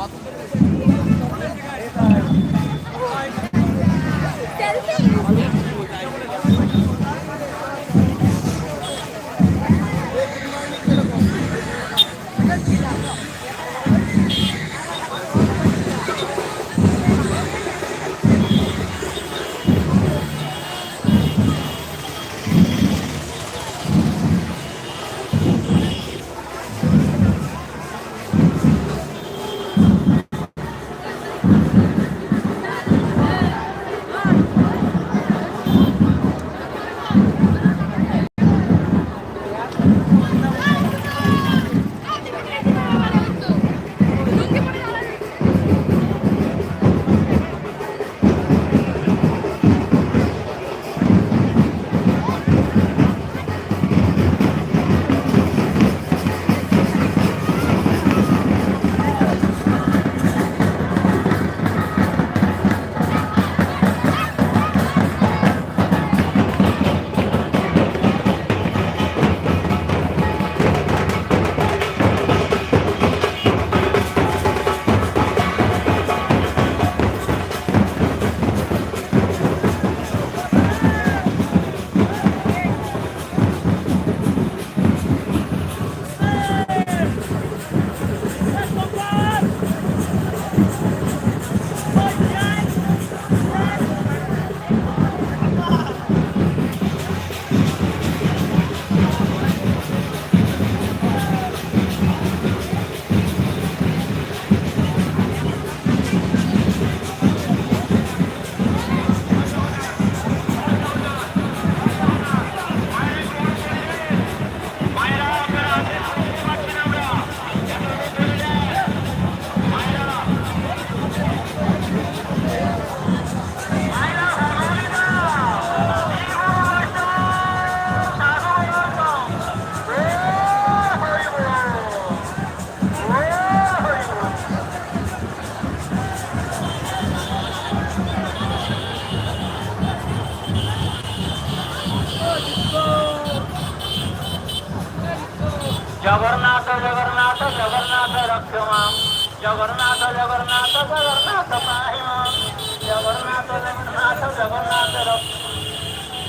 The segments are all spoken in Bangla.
কত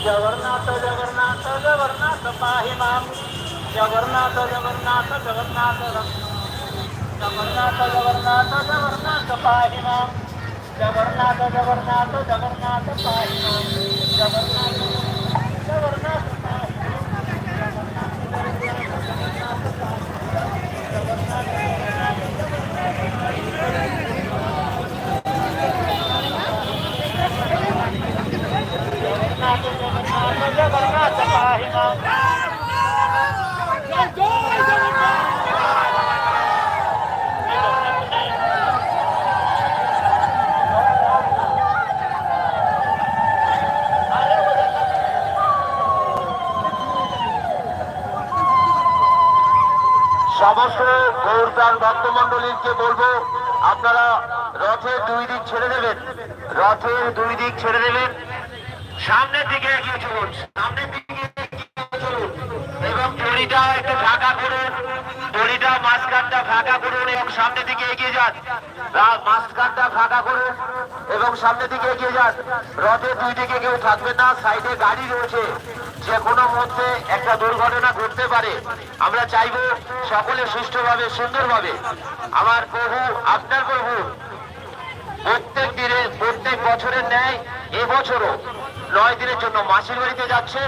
जगन्नाथ जगन्नाथ जगन्नाथ पाहि माम. जगन्नाथ जगन्नाथ जगन्नाथ जगन्नाथ जगन्नाथ जगन्नाथ पाहि माम. जगन्नाथ जगन्नाथ जगन्नाथ पाहि माम. जगन्नाथ जगन्नाथ पाहि जगन्नाथ সমস্ত গৌরদান ভক্তমন্ডলীকে বলব, আপনারা রথের দুই দিক ছেড়ে দেবেন। রথের দুই দিক ছেড়ে দেবেন। সামনের দিকে এগিয়ে চলুন। দড়িটা একটু ফাঁকা করুন দড়িটা মাঝখানটা ফাঁকা করুন এবং সামনের দিকে এগিয়ে যান। মাঝখানটা ফাঁকা করুন এবং সামনের দিকে এগিয়ে যান। রথের দুই দিকে কেউ থাকবে না, সাইডে গাড়ি রয়েছে। যে কোনো মধ্যে একটা দুর্ঘটনা ঘটতে পারে। আমরা চাইব সকলে সুষ্ঠুভাবে, সুন্দরভাবে। আমার প্রভু, আপনার প্রভু, প্রত্যেক দিনে, প্রত্যেক বছরের ন্যায় এবছরও নয় দিনের জন্য মাসির বাড়িতে যাচ্ছে।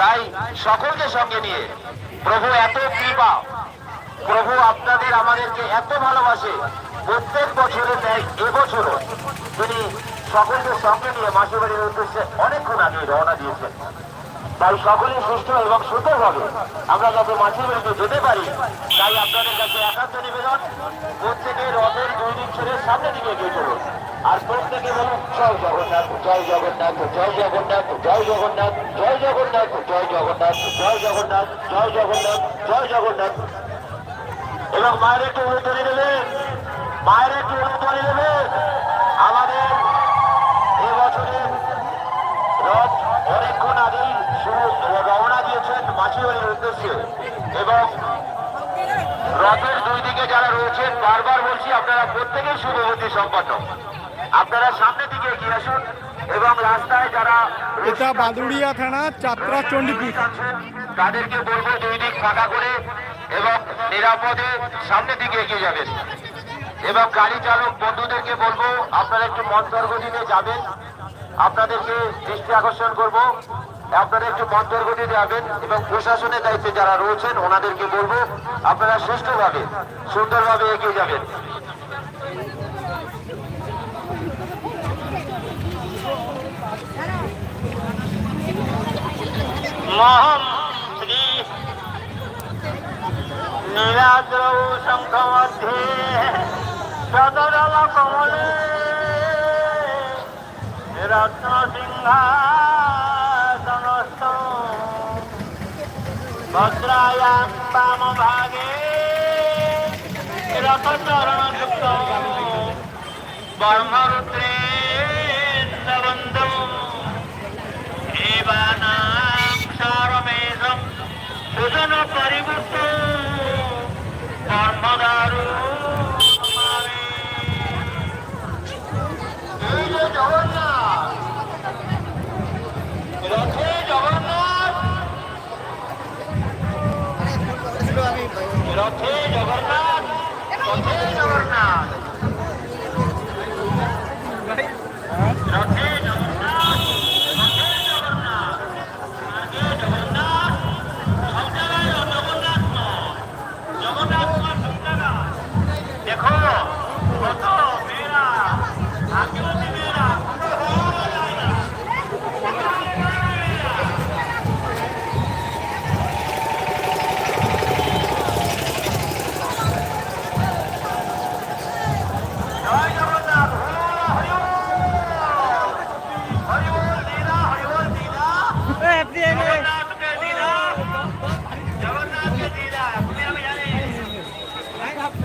তাই সকলকে সঙ্গে নিয়ে প্রভু, এত কৃপা। প্রভু আপনাদের আমাদেরকে এত ভালোবাসে। প্রত্যেক বছরের ন্যায় এবছরও। তিনি সকলকে সঙ্গে নিয়ে মাসির বাড়ির উদ্দেশ্যে অনেকক্ষণ আগে রওনা দিয়েছেন। তাই সকলে সুস্থ এবং সুন্দরভাবে আমরা যাতে মাসির বাড়িতে যেতে পারি, তাই আপনাদের কাছে একান্ত নিবেদন প্রত্যেকে রথের দুই দিক ছেড়ে সামনে দিকে এগিয়ে চলুন। আর প্রত্যেকে বলুন জয় জগন্নাথ জয় জগন্নাথ জয় জগন্নাথ জয় জগন্নাথ জয় জগন্নাথ জয় জগন্নাথ জয় জগন্নাথ জয় জগন্নাথ জয় জগন্নাথ। এবং মায়ের একটু উলুধ্বনি দেবেন মায়ের একটু উলুধ্বনি দেবেন আমাদের এবছরের রথ অনেকক্ষণ আগেই রওনা দিয়েছেন মাছিবাড়ির উদ্দেশ্যে। এবং রথের দুই দিকে যারা রয়েছেন, বারবার বলছি আপনারা প্রত্যেকেই শুভবতী সম্পন্ন। আপনারা সামনের দিকে এগিয়ে আসুন এবং রাস্তায় যারা এটা বাদুড়িয়া থানা চাত্রা চণ্ডীপুর। তাদেরকে বলব দুই দিক ফাঁকা করে এবং নিরাপদে সামনের দিকে এগিয়ে যাবেন। এবং গাড়ি চালক বন্ধুদেরকে বলব আপনারা একটু মন্তর গতিতে যাবেন। আপনাদেরকে দৃষ্টি আকর্ষণ করব। আপনারা একটু মন্তর গতিতে যাবেন এবং প্রশাসনের দায়িত্বে যারা রয়েছেন ওনাদেরকে বলব আপনারা সুষ্ঠুভাবে সুন্দরভাবে এগিয়ে যাবেন। মহম শ্রী নীলাদ্রৌ শঙ্খ মধ্যে সদরল কমলে রত্ন সিংহাসনস্থ ভদ্রায়াং বাম ভাগে রথচরণ যুক্ত বর্মরুদ্রেন্দ্রবন্ধু ভোজন করিবুত ধর্মদারু রথে জগন্নাথ। রথে Jagannath.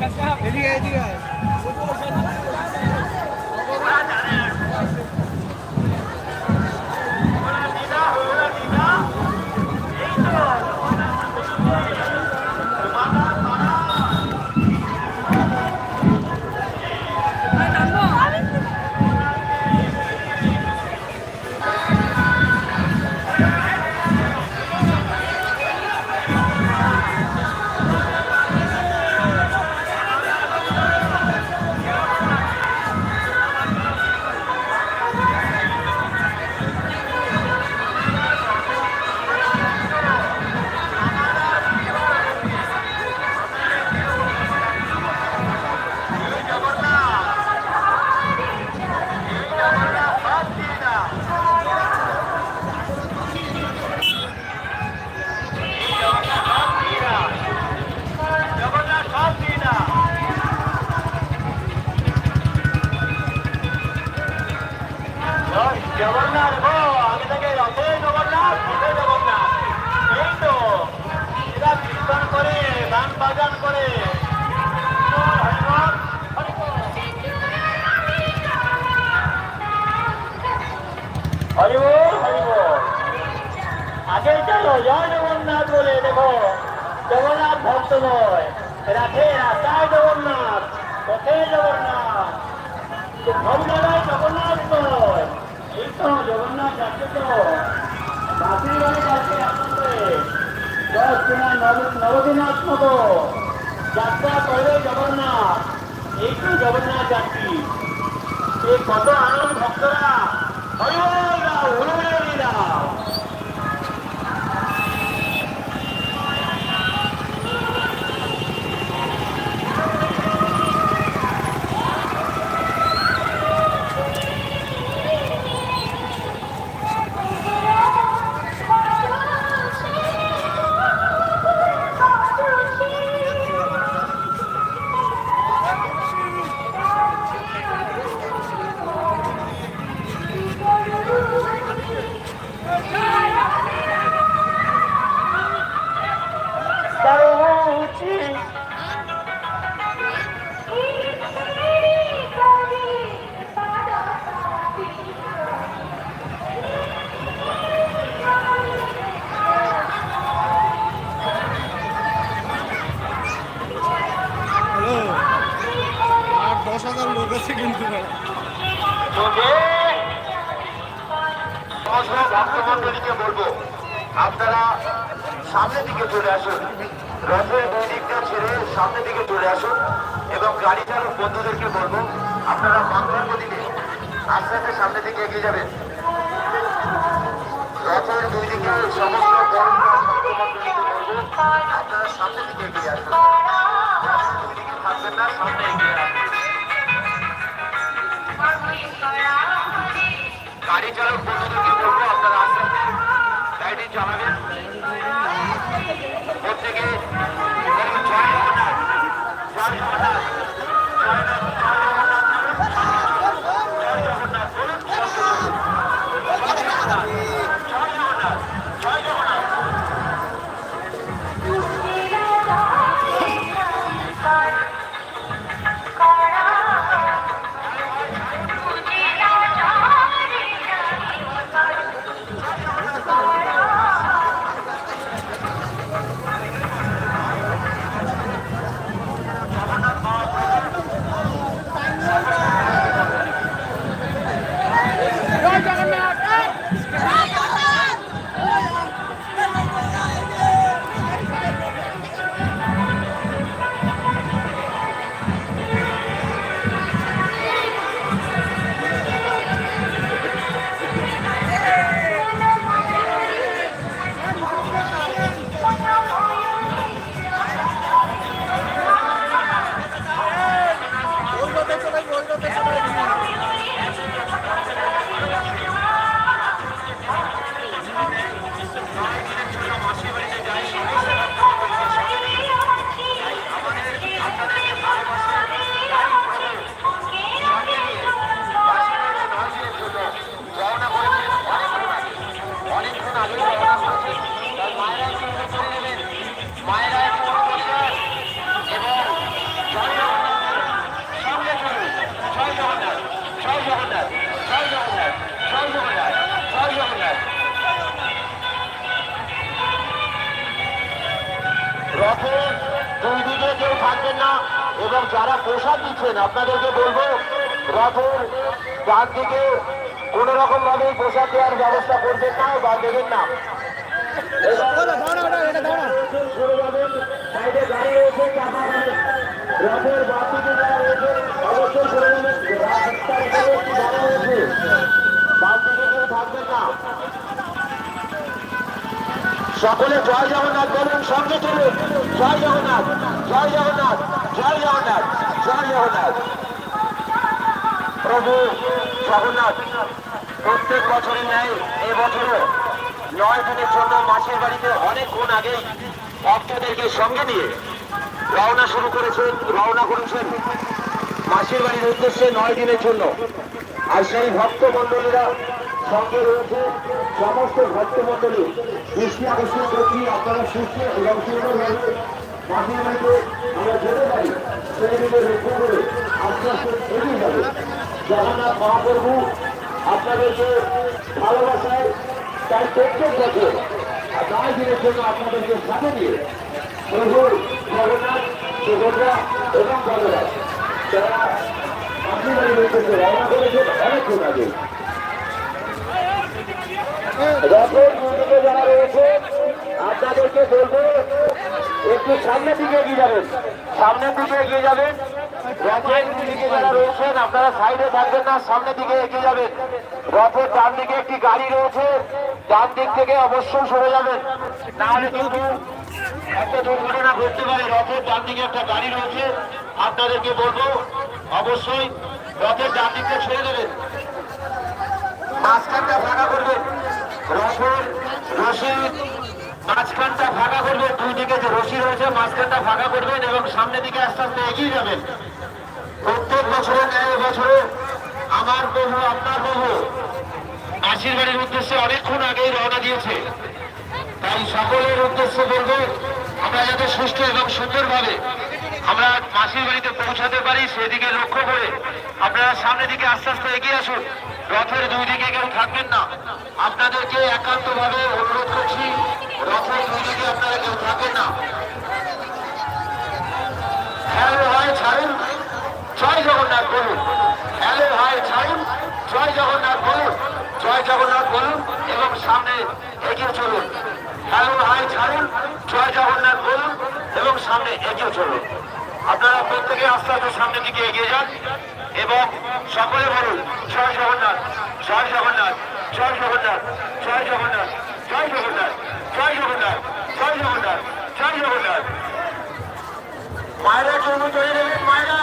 Hindi ka, hindi ka. বলে দেখো জগন্নাথ ভক্ত নয় রাখে রাস্তায় জগন্নাথ, পথে জগন্নাথ। ভবনালয় জগন্নাথ নয় জগন্নাথ যাচ্ছে তো বাসির যাচ্ছে আসছে দশ দিনা নবদিনাথ মতো যাত্রা করবে জগন্নাথ। এই কত আনন্দ ভক্তরা হরিবল হাজার কিন্তু। আপনারা সামনের দিকে চলে আসুন। রথের দুই দিকটা ছেড়ে সামনের দিকে চলে আসুন এবং গাড়ি চালক বন্ধুদেরকে বলব, আপনারা মন্ত্রজ্ঞ দিকে আস্তে আস্তে সামনের দিকে এগিয়ে যাবেন। রথের দুই দিকে সমস্ত আপনারা সামনের দিকে এগিয়ে থাকবেন না, সামনে প্রত্যেকে বলুন, এবং যারা প্রসাদ দিচ্ছেন, আপনাদেরকে বলব, রথের ডান দিকে কোন রকম ভাবে প্রসাদ দেওয়ার ব্যবস্থা করবেন না বা দেবেন না। রথের অবশ্যই না সকলে জয় জগন্নাথ বলুন, সঙ্গে চলুন জয় জগন্নাথ জয় জগন্নাথ জয় জগন্নাথ জয় জগন্নাথ। প্রভু জগন্নাথ, প্রত্যেক বছরের ন্যায় এবছরও নয় দিনের জন্য মাসির বাড়িতে অনেকক্ষণ আগেই ভক্তদেরকে সঙ্গে নিয়ে রওনা শুরু করেছেন রওনা করেছেন মাসির বাড়ির উদ্দেশ্যে নয় দিনের জন্য আর সেই ভক্ত মন্ডলীরা সঙ্গে রয়েছে। সমস্ত ভক্ত মন্ডলী দৃষ্টি আকর্ষণ করছি আপনারা সুস্থ এবং সুন্দরভাবে মাসির বাড়িতে আমরা যেতে পারি সেই দিকে লক্ষ্য করে আস্তে আস্তে এগিয়ে যাবে জগন্নাথ মহাপ্রভু আপনাদেরকে ভালোবাসায় তাই প্রত্যেক বছর নয় দিনের জন্য আপনাদেরকে সাথে নিয়ে প্রভু জগন্নাথ সুভদ্রা এবং বলরাম তারা আপনি বাড়ি উদ্দেশ্যে রওনা করেছেন অনেকক্ষণ আগে রথের মন্দিরে যারা রয়েছে আপনাদেরকে বলব, একটু সামনের দিকে এগিয়ে যাবেন। সামনের দিকে এগিয়ে যাবেন। রথের দিকে রয়েছেন, আপনারা সাইডে থাকবেন না, সামনের দিকে এগিয়ে যাবেন। রথের ডান একটি গাড়ি রয়েছে, ডান থেকে অবশ্যই সরে যাবেন। নাহলে কিন্তু একটা দুর্ঘটনা ঘটতে পারে। রথের ডান একটা গাড়ি রয়েছে, আপনাদেরকে বলব, অবশ্যই রথের ডান দিকটা ছেড়ে দেবেন। মাঝখানটা ফাঁকা করবেন। রসুন রশি মাঝখানটা ফাঁকা করবেন দুই দিকে যে রশি রয়েছে, মাঝখানটা ফাঁকা করবেন এবং সামনের দিকে আস্তে আস্তে এগিয়ে যাবেন। প্রত্যেক বছরে ন্যায় বছরে আমার বহু আপনার বহু মাসির বাড়ির উদ্দেশ্যে অনেকক্ষণ আগেই রওনা দিয়েছে। তাই সকলের উদ্দেশ্যে বলব, আমরা যাতে সুস্থ এবং সুন্দরভাবে আমরা মাসির বাড়িতে পৌঁছাতে পারি, সেদিকে লক্ষ্য করে আপনারা সামনের দিকে আস্তে আস্তে এগিয়ে আসুন। রথের দুই দিকে কেউ থাকবেন না। আপনাদেরকে একান্তভাবে অনুরোধ করছি, রথের দুই দিকে আপনারা কেউ থাকবেন না। হ্যালো ভাই ছাড়ুন। জয় জগন্নাথ, বলুন। হ্যালো ভাই ছাড়ুন। জয় জগন্নাথ, বলুন। জয় জগন্নাথ, বলুন। এবং সামনে এগিয়ে চলুন। হ্যালো ভাই ছাড়ুন। জয় জগন্নাথ, বলুন। এবং সামনে এগিয়ে চলুন। আপনারা প্রত্যেকে আস্তে আস্তে সামনের দিকে এগিয়ে যান। এবং সকলে বলুন, জয় জগন্নাথ জয় জগন্নাথ জয় জগন্নাথ জয় জগন্নাথ জয় জগন্নাথ জয় জগন্নাথ জয় জগন্নাথ জয় জগন্নাথ। মায়েরা জন্য দেবেন মায়েরা।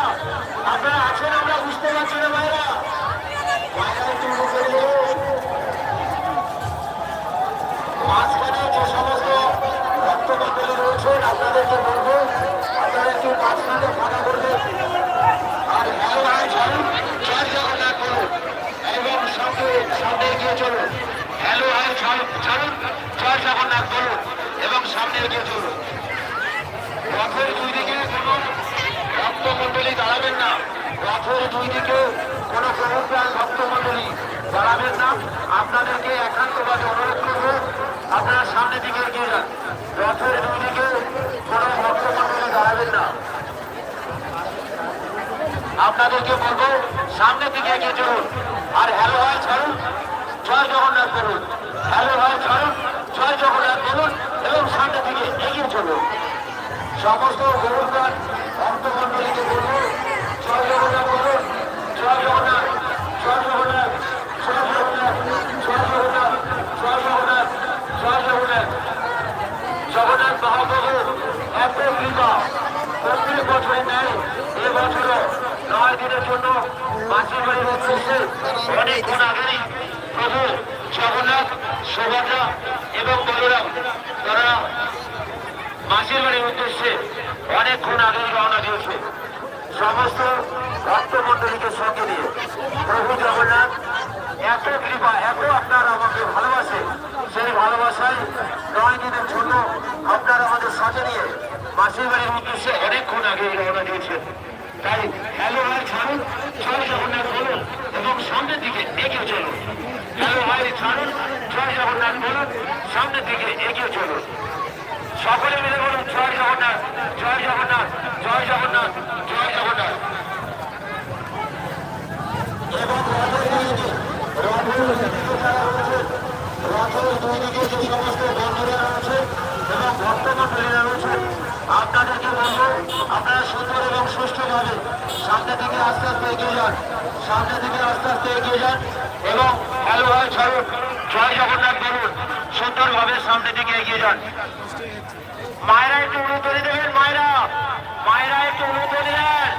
আপনারা আছেন, আমরা বুঝতে পারছি না মায়েরা। মাঝখানে যে সমস্ত ভক্তমন্ডলী রয়েছেন, আপনাদেরকে বলব, আপনারা একটু মাঝখানে ফাঁকা করবেন আর হ্যালো ভাই ছাড়ুন জয় জগন্নাথ বলুন এবং সামনে এগিয়ে চলুন। হ্যালো ভাই ছাড়ুন জয় জগন্নাথ বলুন এবং সামনে এগিয়ে চলুন। রথের দুই দিকে কোনো দাঁড়াবেন না। রথের দুই দিকে কোনো প্রভুপ্রাণ ভক্তমন্ডলী দাঁড়াবেন না। আপনাদেরকে একান্তভাবে অনুরোধ করব, আপনারা সামনের দিকে এগিয়ে যান। রথের দুই দিকে কোনো ভক্তমন্ডলী দাঁড়াবেন না। আপনাদেরকে বলব, সামনের দিকে এগিয়ে চলুন। আর হ্যালো ভাই ছাড়ুন জয় জগন্নাথ বলুন। হ্যালো ভাই ছাড়ুন জয় জগন্নাথ বলুন এবং সামনের দিকে এগিয়ে চলুন। সমস্ত গরুপ্রাণ ভক্তমন্ডলীকে বলব জয় জগন্নাথ বলুন, জয় জগন্নাথ জয় জগন্নাথ জয় জগন্নাথ জয় জগন্নাথ জয় জগন্নাথ জয় জগন্নাথ। জগন্নাথ মহাপ্রভু এত কৃপা। প্রত্যেক বছরে নেয় এ বছরও নয় দিনের জন্য মাসির বাড়ির উদ্দেশ্যে অনেকক্ষণ আগেই প্রভু, জগন্নাথ, সুভদ্রা এবং বলরাম, তারা মাসির বাড়ির উদ্দেশ্যে অনেকক্ষণ আগেই রওনা দিয়েছে। সমস্ত ভক্তমন্ডলীকে সঙ্গে নিয়ে প্রভু জগন্নাথ এত কৃপা, এত আপনার আমাকে ভালোবাসে, সেই ভালোবাসায় নয় দিনের জন্য আপনার আমাদের সাথে নিয়ে মাসির বাড়ির উদ্দেশ্যে অনেকক্ষণ আগে রওনা দিয়েছেন। তাই হ্যালো ভাই ছাড়ুন জয় জগন্নাথ সামনের দিকে এগিয়ে চলুন। হ্যালো ভাই ছাড়ুন জয় জগন্নাথ বলুন, সামনের দিকে এগিয়ে চলুন। সকলে মিলে বলুন জয় জগন্নাথ জয় জগন্নাথ জয় জগন্নাথ জয় জগন্নাথ। এবং রথের দুই রথের দুই দিকে যে সমস্ত বন্ধুরা রয়েছে এবং ভক্তমন্ডলীরা রয়েছেন আপনাদেরকে বলব, আপনারা সুন্দর এবং সুষ্ঠুভাবে সামনের দিকে আস্তে আস্তে এগিয়ে যান। সামনের দিকে আস্তে আস্তে এগিয়ে যান এবং ভাই ছাড়ুন জয় জগন্নাথ বলুন, সুন্দরভাবে সামনের দিকে এগিয়ে যান। মায়েরা একটু উন্নতি দেবেন মায়েরা। মায়েরা একটু উন্নতি দেন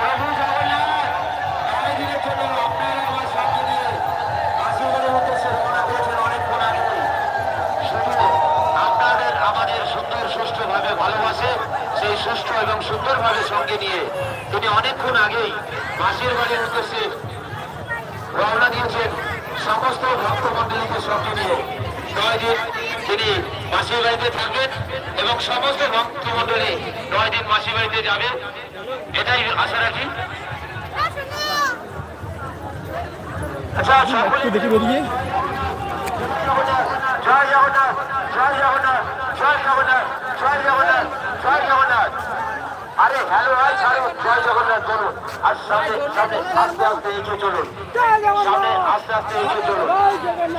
প্রভু আমার সামনে অনেকক্ষণ শুধু আপনাদের আমাদের সুন্দর সুষ্ঠুভাবে ভালোবাসে, সেই সুষ্ঠু এবং সুন্দরভাবে সঙ্গে নিয়ে তিনি অনেকক্ষণ আগেই মাসির বাড়ির উদ্দেশ্যে রওনা দিয়েছেন সমস্ত ভক্তমন্ডলীকে সঙ্গে নিয়ে। নয় দিন তিনি মাসির বাড়িতে থাকবেন এবং সমস্ত ভক্তমন্ডলী নয় দিন মাসির বাড়িতে যাবে এটাই আশা রাখি। আচ্ছা সকলে দেখি বেরিয়ে জয় জগন্নাথ জয় জগন্নাথ জয় জগন্নাথ আরে হ্যালো ভাই ছাড়ুন জয় জগন্নাথ বলুন আর সামনে আস্তে আস্তে এগিয়ে চলুন সামনে আস্তে আস্তে এগিয়ে চলুন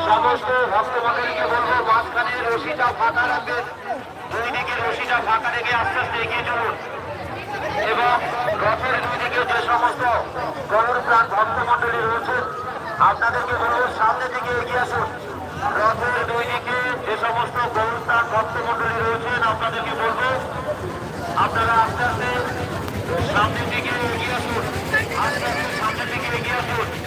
সমস্ত ভক্তমন্ডলীকে বলব মাঝখানে রশিটা ফাঁকা রাখবেন দুই রশিটা ফাঁকা রেখে আস্তে আস্তে এগিয়ে চলুন এবং রথের দুই যে সমস্ত গরুর প্রাণ ভক্তমন্ডলী রয়েছেন আপনাদেরকে বলব সামনে দিকে এগিয়ে আসুন রথের দুই দিকে যে সমস্ত গরুর প্রাণ ভক্তমন্ডলী রয়েছেন আপনাদেরকে বলব আপনারা আস্তে আস্তে সামনের দিকে এগিয়ে আসুন। আস্তে আস্তে সামনের দিকে এগিয়ে আসুন।